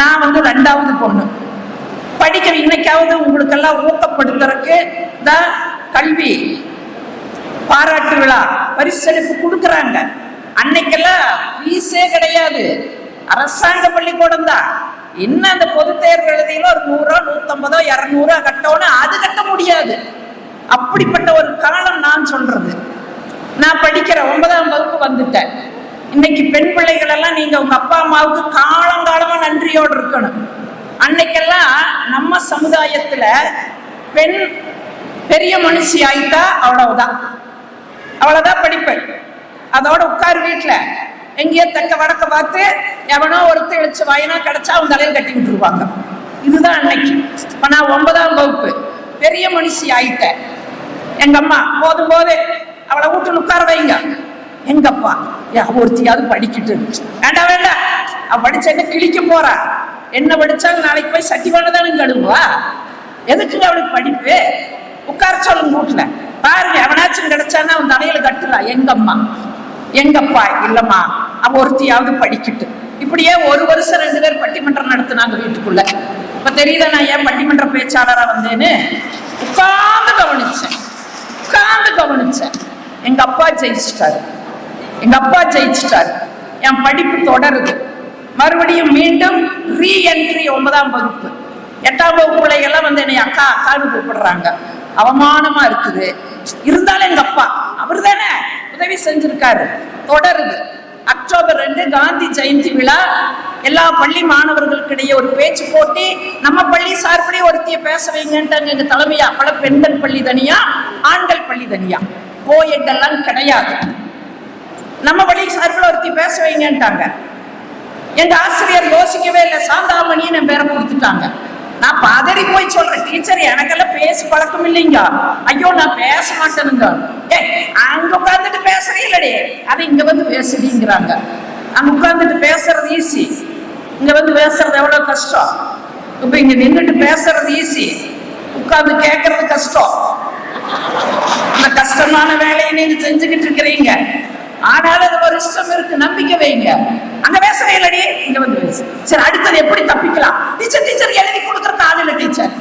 நான் வந்து ரெண்டாவது பொண்ணு. படிக்கிற இன்னைக்காவது உங்களுக்கெல்லாம் ஊக்கப்படுத்துறதுக்கு இந்த கல்வி பாராட்டு விழா பரிசளிப்பு கொடுக்குறாங்க. அன்னைக்கெல்லாம் ஃபீஸே கிடையாது. அரசாங்க பள்ளிக்கூடம் தான். என்ன அந்த பொது தேர்வு எழுதியில ஒரு நூறோ நூத்தம்பதோ இரநூறோ கட்டோன்னு அது கட்ட முடியாது. அப்படிப்பட்ட ஒரு காலம் நான் சொல்றது. நான் படிக்கிற ஒன்பதாம் வகுப்பு வந்துட்டேன். இன்னைக்கு பெண் பிள்ளைகள் எல்லாம் நீங்க உங்க அப்பா அம்மாவுக்கு காலங்காலமா நன்றியோடு இருக்கணும். அன்னைக்கெல்லாம் நம்ம சமுதாயத்துல பெண் பெரிய மனுஷி ஆயிட்டா அவ்வளவுதான். அவ்வளவுதான் படிப்பேன். அதோட உட்கார் வீட்டுல எங்கேயோ தக்க வடக்க பார்த்து எவனோ ஒருத்தர் இழிச்சு வாயினா கிடைச்சா அவன் தலையில் கட்டி விட்டுருவாங்க. இதுதான் அன்னைக்கு. இப்ப நான் ஒன்பதாம் வகுப்பு. பெரிய மனுஷி ஆயிட்டேன். எங்க அம்மா போதும் போது அவளை வீட்டுல உட்கார வைங்க. எங்கப்பா? ஏன் அவ ஒருத்தியாவது படிக்கிட்டு. வேண்டாம் வேண்டாம் அவன் படிச்ச என்ன கிழிக்க போறா? என்ன படிச்சாலும் நாளைக்கு போய் சட்டி தானே கழுவா எதுக்கு அவளுக்கு படிப்பு? உட்கார சொல்லுங்க வீட்டுல. பாருங்க எவனாச்சும் கிடைச்சானா அவன் தலையில கட்டுறா. எங்கம்மா? எங்கப்பா? இல்லம்மா. அவன் ஒருத்தியாவது படிக்கிட்டு. இப்படியே ஒரு வருஷம் ரெண்டு பேர் பட்டிமன்றம் நடத்தினாங்க வீட்டுக்குள்ள. இப்ப தெரியல நான் ஏன் பட்டிமன்ற பேச்சாளரா வந்தேன்னு? உட்கார்ந்து கவனிச்சேன். உட்கார்ந்து கவனிச்சேன். எங்க அப்பா ஜெயிச்சிட்டாரு. எங்க அப்பா ஜெயிச்சிட்டார். என் படிப்பு தொடருது. மறுபடியும் மீண்டும் ரீ என்ட்ரி ஒன்பதாம் வகுப்பு. எட்டாம் வகுப்பு பிள்ளைகள்லாம் வந்து என்னை அக்கா அக்கான்னு கூப்பிடுறாங்க. அவமானமா இருக்குது. இருந்தாலும் எங்க அப்பா அவர் தானே உதவி செஞ்சிருக்காரு. தொடருது. அக்டோபர் ரெண்டு காந்தி ஜெயந்தி விழா. எல்லா பள்ளி மாணவர்களுக்கிடையே ஒரு பேச்சு போட்டி. நம்ம பள்ளி சார்படி ஒருத்திய பேச வைங்கன்ட்டாங்க எங்க தலைமையா? பல பெண்கள் பள்ளி தனியா ஆண்கள் பள்ளி தனியா. கோயட் எல்லாம் கிடையாது. நம்ம வழி சார்பில் ஒருத்தி பேச வைங்கன்ட்டாங்க. எங்க ஆசிரியர் யோசிக்கவே இல்லை. சாந்தாமணின்னு என் பேரை கொடுத்துட்டாங்க. நான் பதறி போய் சொல்றேன். டீச்சர் எனக்கெல்லாம் பேசி பழக்கம் இல்லைங்க. ஐயோ நான் பேச மாட்டேனுங்க. ஏ அங்க உட்காந்துட்டு பேசுறே இல்லடி. அதை இங்க வந்து பேசுறீங்கிறாங்க அங்க உட்காந்துட்டு பேசுறது ஈஸி இங்க வந்து பேசுறது எவ்வளவு கஷ்டம்? இப்ப இங்க நின்றுட்டு பேசுறது ஈஸி உட்கார்ந்து கேட்கறது கஷ்டம். இந்த கஷ்டமான வேலையை நீங்க செஞ்சுக்கிட்டு இருக்கிறீங்க. ஆனாலும் அது ஒரு இஷ்டம் இருக்கு. நம்பிக்கை வைங்க. அங்க பேசவே இல்லடி. இங்க வந்து பேசு. சரி அடுத்தது எப்படி தப்பிக்கலாம்? டீச்சர் டீச்சர் எழுதி கொடுக்கறது ஆள் இல்லை டீச்சர்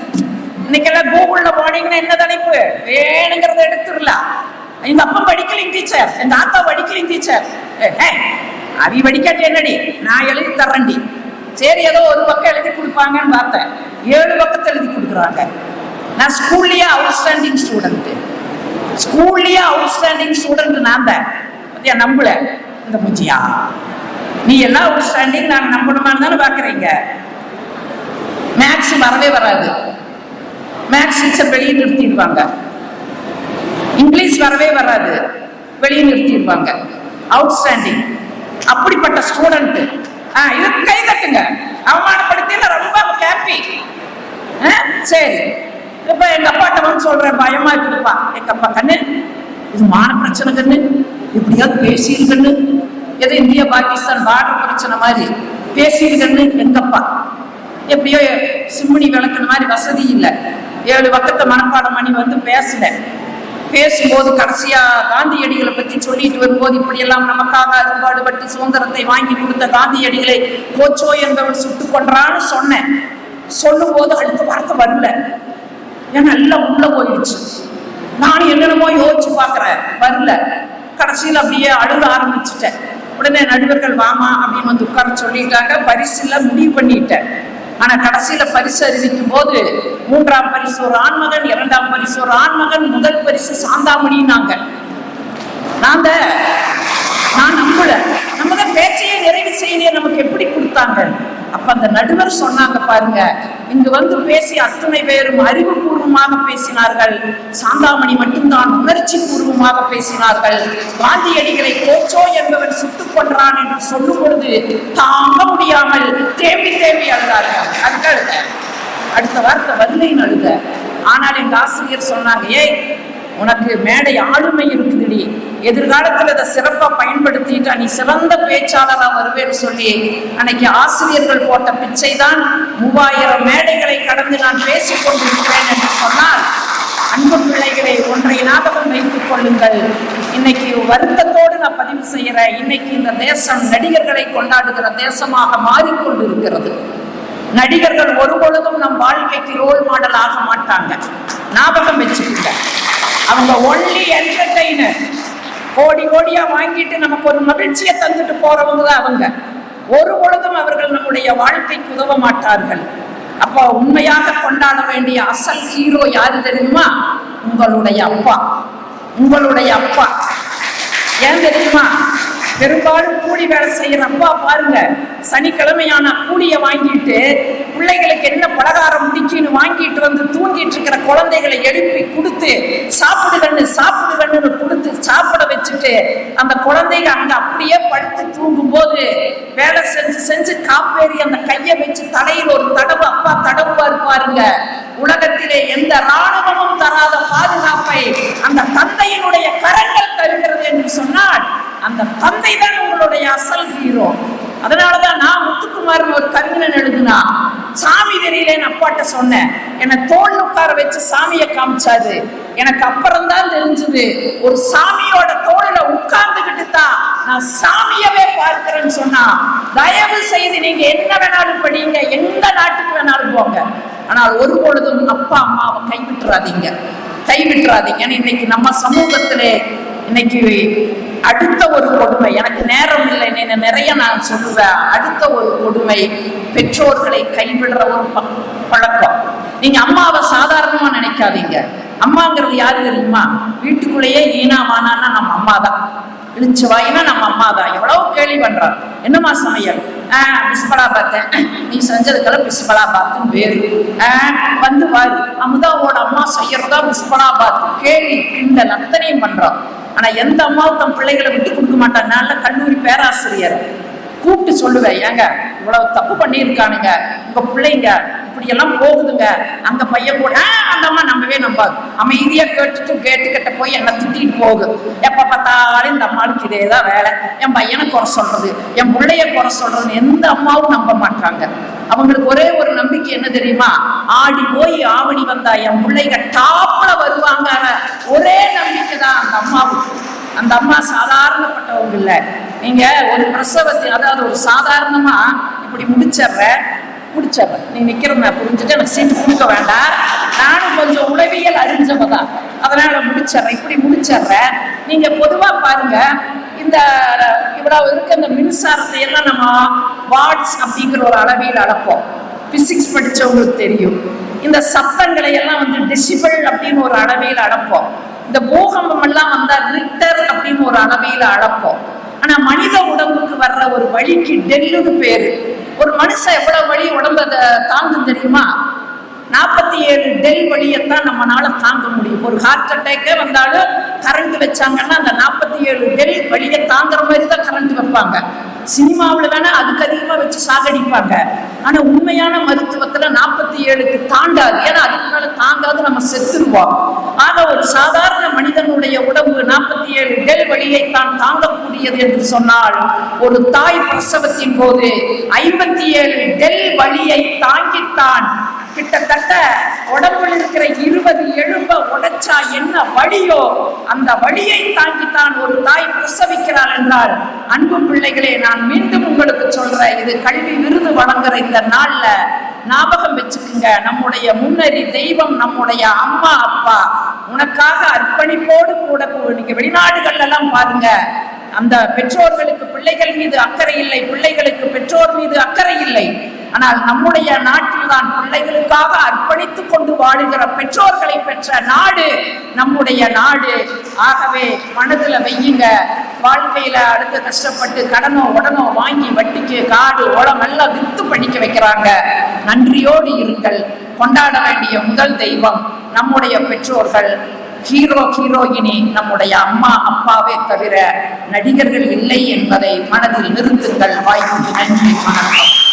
இன்னைக்கெல்லாம் கூகுள்ல போனீங்கன்னா என்ன தலைப்பு? வேணுங்கிறத எடுத்துடலாம். எங்க அப்பா படிக்கலைங்க டீச்சர் எங்க ஆத்தா படிக்கலைங்க டீச்சர் அவி படிக்காட்டி என்னடி? நான் எழுதி தர்றேன்டி. சரி ஏதோ ஒரு பக்கம் எழுதி கொடுப்பாங்கன்னு பார்த்தேன். ஏழு பக்கத்தை எழுதி கொடுக்குறாங்க. நான் ஸ்கூல்லயே அவுட்ஸ்டாண்டிங் ஸ்டூடெண்ட் ஸ்கூல்லயே அவுட்ஸ்டாண்டிங் ஸ்டூடெண்ட் நான் தான். பத்தியா நம்பல? இந்த முச்சியா? நீ எல்லாம் அவுட் ஸ்டாண்டிங் நான் நம்பணுமான்னு தானே பாக்குறீங்க. மேக்ஸ் வரவே வராது. மேக்ஸ் டீச்சர் வெளியே நிறுத்திடுவாங்க. இங்கிலீஷ் வரவே வராது. வெளியே நிறுத்திடுவாங்க. அவுட் ஸ்டாண்டிங் அப்படிப்பட்ட ஸ்டூடெண்ட் ஆ இது கை தட்டுங்க. அவமானப்படுத்தி ரொம்ப ஹாப்பி சரி. இப்ப எங்க அப்பாட்ட வந்து சொல்றேன். பயமா இருக்குதுப்பா. எங்க அப்பா கண்ணு. இது மான பிரச்சனை கண்ணு. எப்படியாவது பேசியிருக்கன்னு ஏதோ இந்தியா பாகிஸ்தான் பார்டர் பிரச்சனை மாதிரி பேசியிருக்கன்னு எங்கப்பா எப்படியோ சிம்மினி விளக்குன மாதிரி வசதி இல்லை. ஏழு பக்கத்தை மனப்பாடம் பண்ணி வந்து பேசினேன் பேசும்போது கடைசியா காந்தியடிகளை பத்தி சொல்லிட்டு வரும்போது இப்படியெல்லாம் நமக்காக அரும்பாடுபட்டு சுதந்திரத்தை வாங்கி கொடுத்த காந்தியடிகளை கோச்சோ என்பவன் சுட்டு கொன்றான்னு சொன்னேன். சொல்லும் போது அடுத்த வார்த்தை வரல. ஏன்னா எல்லாம் உள்ள போயிடுச்சு. நான் என்னென்னமோ யோசிச்சு பார்க்குறேன். வரல. கடைசியில் அப்படியே அழுக ஆரம்பிச்சுட்டேன். உடனே நடுவர்கள் வாமா அப்படின்னு வந்து உட்கார சொல்லிட்டாங்க. பரிசுல முடிவு பண்ணிட்டேன். ஆனா கடைசியில பரிசு அறிவிக்கும் போது மூன்றாம் பரிசு ஒரு ஆண்மகன் இரண்டாம் பரிசு ஒரு ஆண்மகன் முதல் பரிசு சாந்தாமணினாங்க நாங்க நான் நம்பல. நம்ம தான் பேச்சையே நிறைவு செய்யலையே நமக்கு எப்படி கொடுத்தாங்க? அப்ப அந்த நடுவர் சொன்னாங்க பாருங்க இங்கு வந்து பேசிய அத்தனை பேரும் அறிவுபூர்வமாக பேசினார்கள். சாந்தாமணி மட்டும்தான் உணர்ச்சி பூர்வமாக பேசினார்கள். காந்தியடிகளை கோச்சோ என்பவன் சுட்டுக் கொன்றான் என்று சொல்லும் பொழுது தாங்க முடியாமல் தேம்பி தேம்பி அழுதார்கள். அதுக்கு அடுத்த வார்த்தை வரலைன்னு அழுத ஆனால் எங்க ஆசிரியர் சொன்னாங்க ஏய் உனக்கு மேடை ஆளுமை இருக்குதுடி. எதிர்காலத்தில் அதை சிறப்பாக பயன்படுத்திட்டா நீ சிறந்த பேச்சாளராக வருவேன்னு சொல்லி அன்னைக்கு ஆசிரியர்கள் போட்ட பிச்சை தான் மூவாயிரம் மேடைகளை கடந்து நான் பேசிக்கொண்டிருக்கிறேன் என்று சொன்னால் அன்பு பிள்ளைகளை ஒன்றை ஞாபகம் வைத்துக் கொள்ளுங்கள். இன்னைக்கு வருத்தத்தோடு நான் பதிவு செய்கிறேன். இன்னைக்கு இந்த தேசம் நடிகர்களை கொண்டாடுகிற தேசமாக மாறிக்கொண்டிருக்கிறது. நடிகர்கள் ஒரு பொழுதும் நம் வாழ்க்கைக்கு ரோல் மாடல் ஆக மாட்டாங்க. ஞாபகம் வச்சு அவங்க ஒன்லி என்டர்டைனர் கோடி கோடியா வாங்கிட்டு நமக்கு ஒரு மகிழ்ச்சியை தந்துட்டு போறவங்க தான் அவங்க. ஒரு பொழுதும் அவர்கள் நம்முடைய வாழ்க்கைக்கு உதவ மாட்டார்கள். அப்போ உண்மையாக கொண்டாட வேண்டிய அசல் ஹீரோ யாரு தெரியுமா? உங்களுடைய அப்பா. உங்களுடைய அப்பா. ஏன் தெரியுமா? பெரும்பாலும் கூலி வேலை செய்யற அப்பா பாருங்க. சனிக்கிழமையான கூலிய வாங்கிட்டு பிள்ளைகளுக்கு என்ன பலகாரம் முடிச்சுன்னு வாங்கிட்டு வந்து தூங்கிட்டு இருக்கிற குழந்தைகளை எழுப்பி கொடுத்து சாப்பிடுகன்னு சாப்பிடுகன்னு கொடுத்து சாப்பிட வச்சுட்டு அந்த குழந்தைங்க அங்க அப்படியே படுத்து தூங்கும் போது வேலை செஞ்சு செஞ்சு காப்பேறி அந்த கையை வச்சு தலையில் ஒரு தடவு அப்பா தடவுவார் பாருங்க. உலகத்திலே எந்த ராணுவமும் தராத பாதுகாப்பை அந்த தந்தையினுடைய கரங்கள் தருகிறது என்று சொன்னால் அந்த தந்தை தான் உங்களுடைய அசல் ஹீரோ அதனாலதான் நான் முத்துக்குமார்னு ஒரு கவிஞன் எழுதுனா சாமி தெரியலன்னு அப்பாட்ட சொன்னேன். என்னை தோல் உட்கார வச்சு சாமியை காமிச்சாரு. எனக்கு அப்புறம் தான் தெரிஞ்சது ஒரு சாமியோட தோளில உட்கார்ந்துகிட்டு தான் நான் சாமியவே பார்க்கிறேன்னு சொன்னா தயவு செய்து நீங்க என்ன வேணாலும் படிங்க எந்த நாட்டுக்கு வேணாலும் போங்க. ஆனால் ஒரு பொழுதும் அப்பா அம்மாவை கைவிட்டுறாதீங்க. கைவிட்டுறாதீங்க. இன்னைக்கு நம்ம சமூகத்திலே இன்னைக்கு அடுத்த ஒரு கொடுமை. எனக்கு நேரம் இல்லை. நிறைய நான் சொல்லுவேன். அடுத்த ஒரு கொடுமை. பெற்றோர்களை கைவிடுற ஒரு பழக்கம். நீங்க அம்மாவை சாதாரணமா நினைக்காதீங்க. அம்மாங்கிறது யாரு தெரியுமா? வீட்டுக்குள்ளேயே ஈனா மானான்னா நம்ம அம்மா தான் இழிச்சு வாயினா நம்ம அம்மா தான் எவ்வளவு கேள்வி பண்றான். என்னம்மா சமையல்? ஆஹ் பிஸ்பலா பார்த்தேன். நீ செஞ்சதுக்கெல்லாம் பிஸ்பலா பாத்துன்னு வேறு. ஆஹ் வந்து வாரு அமுதாவோட அம்மா செய்யறதா பிஸ்பலா பாத்து கேள்வி கிண்டல் அத்தனையும் பண்றான். ஆனா எந்த அம்மாவும் தன் பிள்ளைகளை விட்டு கொடுக்க மாட்டான் நல்ல கல்லூரி பேராசிரியர். கூப்பிட்டு சொல்லுவேன் ஏங்க இவ்வளவு தப்பு பண்ணியிருக்கானுங்க. உங்க பிள்ளைங்க இப்படியெல்லாம் போகுதுங்க. அந்த பையன் கூட "ஆ, அந்த அம்மா நம்பவே நம்பாது. அமைதியா கேட்டுட்டு கேட்டுக்கிட்ட போய் என்ன திட்டிட்டு போகுது எப்ப பார்த்தாலும் இந்த அம்மாவுக்கு இதேதான் வேலை. என் பையனை குறை சொல்றது என் பிள்ளைய குறை சொல்றது எந்த அம்மாவும் நம்ப மாட்டாங்க. அவங்களுக்கு ஒரே ஒரு நம்பிக்கை என்ன தெரியுமா? ஆடி போய் ஆவணி வந்தா என் பிள்ளைங்க டாப்ல வருவாங்க. ஒரே நம்பிக்கை தான் அந்த அம்மாவுக்கு. அந்த அம்மா சாதாரணப்பட்டவங்க இல்ல. நீங்க ஒரு பிரசவத்தை அதாவது ஒரு சாதாரணமா இப்படி முடிச்சிடுற பிடிச்சவ நீ நிக்கிறத புரிஞ்சுட்டு எனக்கு சீட்டு கொடுக்க வேண்டாம். நானும் கொஞ்சம் உளவியல் அறிஞ்சவ தான் அதனால முடிச்சிடுறேன். இப்படி முடிச்சிடுறேன். நீங்க பொதுவா பாருங்க இந்த இவ்வளவு இருக்க இந்த மின்சாரத்தை எல்லாம் நம்ம வாட்ஸ் அப்படிங்கிற ஒரு அளவையில் அளப்போம். பிசிக்ஸ் படிச்சவங்களுக்கு தெரியும். இந்த சத்தங்களை எல்லாம் வந்து டெசிபிள் அப்படின்னு ஒரு அளவையில் அளப்போம். இந்த பூகம்பம் எல்லாம் வந்தா ரிக்டர் அப்படின்னு ஒரு அளவையில் அளப்போம். ஆனா மனித உடம்புக்கு வர்ற ஒரு வழிக்கு டெல்லுன்னு பேரு. ஒரு மனுஷன் எவ்வளவு வழி உடம்ப த- தாங்கும் தெரியுமா? நாற்பத்தி ஏழு டெல் வழியத்தான் நம்மளால தாங்க முடியும். ஒரு ஹார்ட் அட்டாக்கே வந்தாலும் கரண்ட் வச்சாங்கன்னா அந்த நாற்பத்தி ஏழு டெல் வழியை தாங்குற மாதிரி தான் கரண்ட் வைப்பாங்க. சினிமாவில் தானே அதுக்கு அதிகமாக வச்சு சாகடிப்பாங்க. ஆனால் உண்மையான மருத்துவத்தில் நாற்பத்தி ஏழுக்கு தாண்டாது. ஏன்னா அதுக்கு மேலே தாங்காது நம்ம செத்துருவோம். ஆக ஒரு சாதாரண மனிதனுடைய உடம்பு நாற்பத்தி ஏழு டெல் வழியை தான் தாங்கக்கூடியது என்று சொன்னால் ஒரு தாய் பிரசவத்தின் போது ஐம்பத்தி ஏழு டெல் வழியை தாங்கித்தான் கிட்டத்தட்ட உடம்புல இருக்கிற இருபது எழும்ப உடைச்சா என்ன வழியோ அந்த வழியை தாங்கித்தான் ஒரு தாய் பிரசவிக்கிறாள் என்றால் அன்பு பிள்ளைகளே நான் மீண்டும் உங்களுக்கு சொல்றேன் இது கல்வி விருது வழங்குற இந்த நாள்ல ஞாபகம் வச்சுக்குங்க. நம்முடைய முன்னறி தெய்வம் நம்முடைய அம்மா அப்பா உனக்காக அர்ப்பணிப்போடு கூட நீங்க வெளிநாடுகள்ல எல்லாம் பாருங்க. அந்த பெற்றோர்களுக்கு பிள்ளைகள் மீது அக்கறை இல்லை பிள்ளைகளுக்கு பெற்றோர் மீது அக்கறை இல்லை. ஆனால் நம்முடைய நாட்டில் தான் பிள்ளைகளுக்காக அர்ப்பணித்துக் கொண்டு வாழுகிற பெற்றோர்களை பெற்ற நாடு நம்முடைய நாடு. ஆகவே மனதுல வையுங்க. வாழ்க்கையில அடுத்து கஷ்டப்பட்டு கடனோ உடனோ வாங்கி வட்டிக்கு காடு உளம் எல்லாம் வித்து படிக்க வைக்கிறாங்க. நன்றியோடு இருங்கள். கொண்டாட வேண்டிய முதல் தெய்வம் நம்முடைய பெற்றோர்கள். ஹீரோ ஹீரோயினி நம்முடைய அம்மா அப்பாவே தவிர நடிகர்கள் இல்லை என்பதை மனதில் நிறுத்துங்கள். வாய்ப்பு நன்றி வணக்கம்.